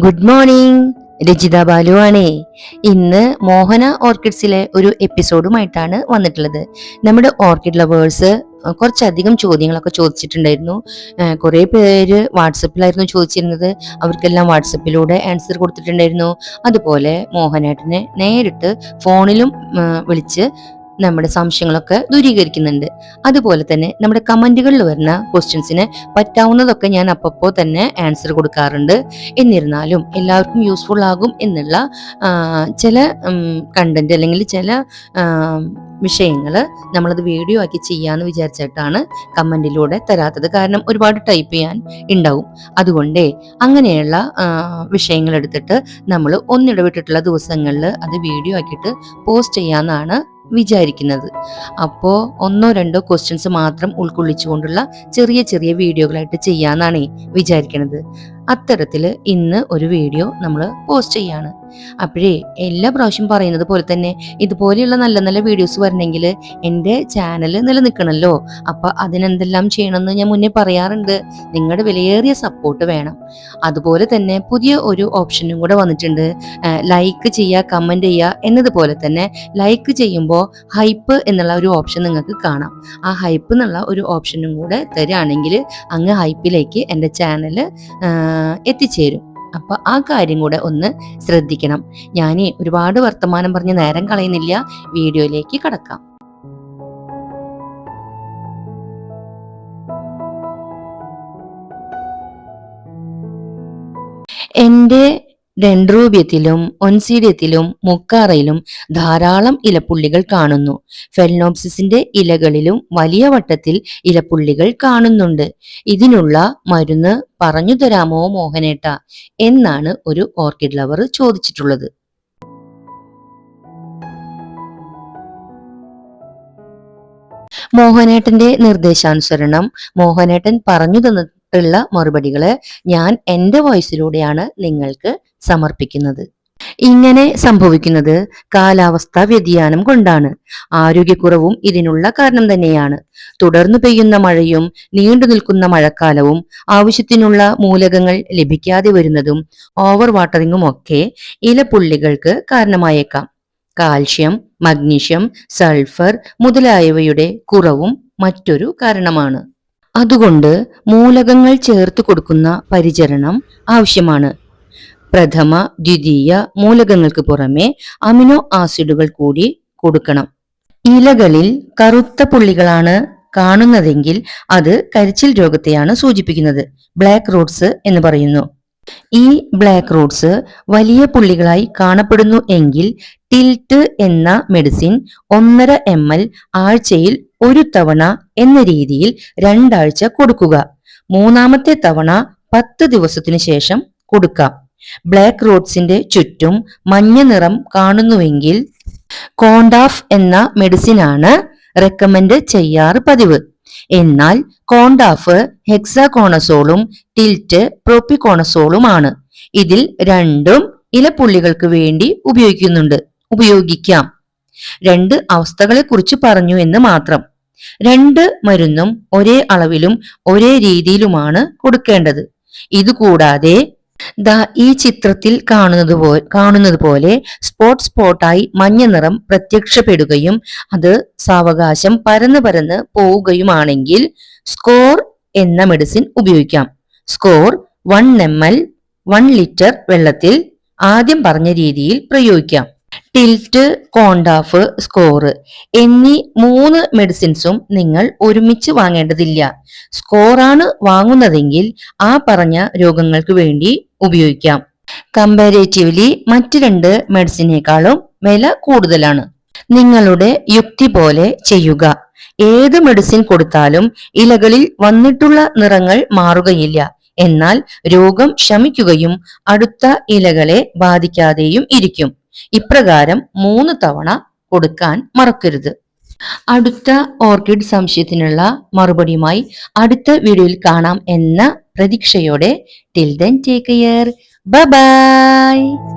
Good morning Rajitha Balu ഇന്ന് മോഹന ഓർക്കിഡ്സിലെ ഒരു എപ്പിസോഡുമായിട്ടാണ് വന്നിട്ടുള്ളത്. നമ്മുടെ ഓർക്കിഡ് ലവേഴ്സ് കുറച്ചധികം ചോദ്യങ്ങളൊക്കെ ചോദിച്ചിട്ടുണ്ടായിരുന്നു. കുറെ പേര് വാട്സപ്പിലായിരുന്നു ചോദിച്ചിരുന്നത്. അവർക്കെല്ലാം വാട്സപ്പിലൂടെ ആൻസർ കൊടുത്തിട്ടുണ്ടായിരുന്നു. അതുപോലെ മോഹനേട്ടനെ നേരിട്ട് ഫോണിലും വിളിച്ച് നമ്മുടെ സംശയങ്ങളൊക്കെ ദൂരീകരിക്കുന്നുണ്ട്. അതുപോലെ തന്നെ നമ്മുടെ കമന്റുകളിൽ വരുന്ന ക്വസ്റ്റ്യൻസിന് പറ്റാവുന്നതൊക്കെ ഞാൻ അപ്പപ്പോ തന്നെ ആൻസർ കൊടുക്കാറുണ്ട്. എന്നിരുന്നാലും എല്ലാവർക്കും യൂസ്ഫുൾ ആകും എന്നുള്ള ചില കണ്ടന്റ് അല്ലെങ്കിൽ ചില വിഷയങ്ങൾ നമ്മളത് വീഡിയോ ആക്കി ചെയ്യാന്ന് വിചാരിച്ചിട്ടാണ് കമന്റിലൂടെ തരാത്തത്. കാരണം ഒരുപാട് ടൈപ്പ് ചെയ്യാൻ ഉണ്ടാവും അതുകൊണ്ടേ അങ്ങനെയുള്ള വിഷയങ്ങൾ എടുത്തിട്ട് നമ്മൾ ഒന്നിടവിട്ടിട്ടുള്ള ദിവസങ്ങളിൽ അത് വീഡിയോ ആക്കിയിട്ട് പോസ്റ്റ് ചെയ്യാന്നാണ് വിചാരിക്കുന്നത്. അപ്പോൾ ഒന്നോ രണ്ടോ ക്വസ്റ്റ്യൻസ് മാത്രം ഉൾക്കൊള്ളിച്ചുകൊണ്ടുള്ള ചെറിയ ചെറിയ വീഡിയോകളായിട്ട് ചെയ്യാന്നാണ് വിചാരിക്കുന്നത് അത്തരത്തിൽ ഇന്ന് ഒരു വീഡിയോ നമ്മൾ പോസ്റ്റ് ചെയ്യാണ്. അപ്പോഴേ എല്ലാ പ്രാവശ്യം പറയുന്നത് പോലെ തന്നെ ഇതുപോലെയുള്ള നല്ല നല്ല വീഡിയോസ് വരണമെങ്കിൽ എന്റെ ചാനൽ നിലനിൽക്കണമല്ലോ അപ്പോൾ അതിനെന്തെല്ലാം ചെയ്യണമെന്ന് ഞാൻ മുന്നേ പറയാറുണ്ട്. നിങ്ങളുടെ വിലയേറിയ സപ്പോർട്ട് വേണം. അതുപോലെ തന്നെ പുതിയ ഒരു ഓപ്ഷനും കൂടെ വന്നിട്ടുണ്ട്. ലൈക്ക് ചെയ്യുക കമന്റ് ചെയ്യുക എന്നതുപോലെ തന്നെ ലൈക്ക് ചെയ്യുമ്പോൾ ഹൈപ്പ് എന്നുള്ള ഒരു ഓപ്ഷൻ നിങ്ങൾക്ക് കാണാം. ആ ഹൈപ്പ് എന്നുള്ള ഒരു ഓപ്ഷനും കൂടെ തരികയാണെങ്കിൽ അങ്ങ് ഹൈപ്പിലേക്ക് എന്റെ ചാനൽ എത്തിച്ചേരും. അപ്പൊ ആ കാര്യം കൂടെ ഒന്ന് ശ്രദ്ധിക്കണം. ഞാൻ ഒരുപാട് വർത്തമാനം പറഞ്ഞ് നേരം കളയുന്നില്ല. വീഡിയോയിലേക്ക് കടക്കാം. എന്റെ ഡെൻഡ്രൂബ്യത്തിലും ഒൻസീര്യത്തിലും മുക്കാറയിലും ധാരാളം ഇലപ്പുള്ളികൾ കാണുന്നു. ഫെൽനോപ്സിസിന്റെ ഇലകളിലും വലിയ വട്ടത്തിൽ ഇലപ്പുള്ളികൾ കാണുന്നുണ്ട്. ഇതിനുള്ള മരുന്ന് പറഞ്ഞു തരാമോ മോഹനേട്ട? എന്നാണ് ഒരു ഓർക്കിഡ് ലവർ ചോദിച്ചിട്ടുള്ളത്. മോഹനേട്ടന്റെ നിർദ്ദേശാനുസരണം മോഹനേട്ടൻ പറഞ്ഞു തന്നിട്ടുള്ള മറുപടികൾ ഞാൻ എന്റെ വോയിസിലൂടെയാണ് നിങ്ങൾക്ക് സമർപ്പിക്കുന്നത്. ഇങ്ങനെ സംഭവിക്കുന്നത് കാലാവസ്ഥാ വ്യതിയാനം കൊണ്ടാണ്. ആരോഗ്യക്കുറവും ഇതിനുള്ള കാരണം തന്നെയാണ്. തുടർന്നു പെയ്യുന്ന മഴയും നീണ്ടു നിൽക്കുന്ന മഴക്കാലവും ആവശ്യത്തിനുള്ള മൂലകങ്ങൾ ലഭിക്കാതെ വരുന്നതും ഓവർ വാട്ടറിങ്ങും ഒക്കെ ഇലപ്പുള്ളികൾക്ക് കാരണമായേക്കാം. കാൽഷ്യം മഗ്നീഷ്യം സൾഫർ മുതലായവയുടെ കുറവും മറ്റൊരു കാരണമാണ്. അതുകൊണ്ട് മൂലകങ്ങൾ ചേർത്ത് കൊടുക്കുന്ന പരിചരണം ആവശ്യമാണ്. പ്രഥമ ദ്വിതീയ മൂലകങ്ങൾക്ക് പുറമെ അമിനോ ആസിഡുകൾ കൂടി കൊടുക്കണം. ഇലകളിൽ കറുത്ത പുള്ളികളാണ് കാണുന്നതെങ്കിൽ അത് കരിച്ചിൽ രോഗത്തെയാണ് സൂചിപ്പിക്കുന്നത്. ബ്ലാക്ക് റൂട്ട്സ് എന്ന് പറയുന്നു. ഈ ബ്ലാക്ക് റൂട്ട്സ് വലിയ പുള്ളികളായി കാണപ്പെടുന്നു എങ്കിൽ ടിൽറ്റ് എന്ന മെഡിസിൻ ഒന്നര എം എൽ ആഴ്ചയിൽ ഒരു തവണ എന്ന രീതിയിൽ രണ്ടാഴ്ച കൊടുക്കുക. മൂന്നാമത്തെ തവണ പത്ത് ദിവസത്തിനു ശേഷം കൊടുക്കാം. ബ്ലാക്ക് റോഡ്സിന്റെ ചുറ്റും മഞ്ഞ നിറം കാണുന്നുവെങ്കിൽ കോണ്ടാഫ് എന്ന മെഡിസിനാണ് റെക്കമെൻഡ് ചെയ്യാറ് പതിവ്. എന്നാൽ കോണ്ടാഫ് ഹെക്സാകോണസോളും ടിൽറ്റ് പ്രോപ്പിക്കോണസോളുമാണ് ഇതിൽ രണ്ടും ഇലപ്പുള്ളികൾക്ക് വേണ്ടി ഉപയോഗിക്കുന്നുണ്ട്. ഉപയോഗിക്കാം. രണ്ട് അവസ്ഥകളെ കുറിച്ച് പറഞ്ഞു എന്ന് മാത്രം. രണ്ട് മരുന്നും ഒരേ അളവിലും ഒരേ രീതിയിലുമാണ് കൊടുക്കേണ്ടത്. ഇതുകൂടാതെ ദാ ഈ ചിത്രത്തിൽ കാണുന്നത് കാണുന്നത് പോലെ സ്പോട്ട് സ്പോട്ടായി മഞ്ഞ നിറം പ്രത്യക്ഷപ്പെടുകയും അത് സാവകാശം പരന്ന് പരന്ന് പോവുകയുമാണെങ്കിൽ സ്കോർ എന്ന മെഡിസിൻ ഉപയോഗിക്കാം. Score one M L one litre വെള്ളത്തിൽ ആദ്യം പറഞ്ഞ രീതിയിൽ പ്രയോഗിക്കാം. ടിൽറ്റ് കോണ്ടാഫ് സ്കോർ എന്നീ മൂന്ന് മെഡിസിൻസും നിങ്ങൾ ഒരുമിച്ച് വാങ്ങേണ്ടതില്ല. സ്കോറാണ് വാങ്ങുന്നതെങ്കിൽ ആ പറഞ്ഞ രോഗങ്ങൾക്ക് വേണ്ടി ഉപയോഗിക്കാം. കമ്പാരേറ്റീവ്ലി മറ്റ് രണ്ട് മെഡിസിനേക്കാളും വില കൂടുതലാണ്. നിങ്ങളുടെ യുക്തി പോലെ ചെയ്യുക. ഏത് മെഡിസിൻ കൊടുത്താലും ഇലകളിൽ വന്നിട്ടുള്ള നിറങ്ങൾ മാറുകയില്ല. എന്നാൽ രോഗം ശമിക്കുകയും അടുത്ത ഇലകളെ ബാധിക്കാതെയും ഇരിക്കും. ഇപ്രകാരം മൂന്ന് തവണ കൊടുക്കാൻ മറക്കരുത്. അടുത്ത ഓർക്കിഡ് സംശയത്തിനുള്ള മറുപടിയുമായി അടുത്ത വീഡിയോയിൽ കാണാം എന്ന പ്രതീക്ഷയോടെ. Till then take care bye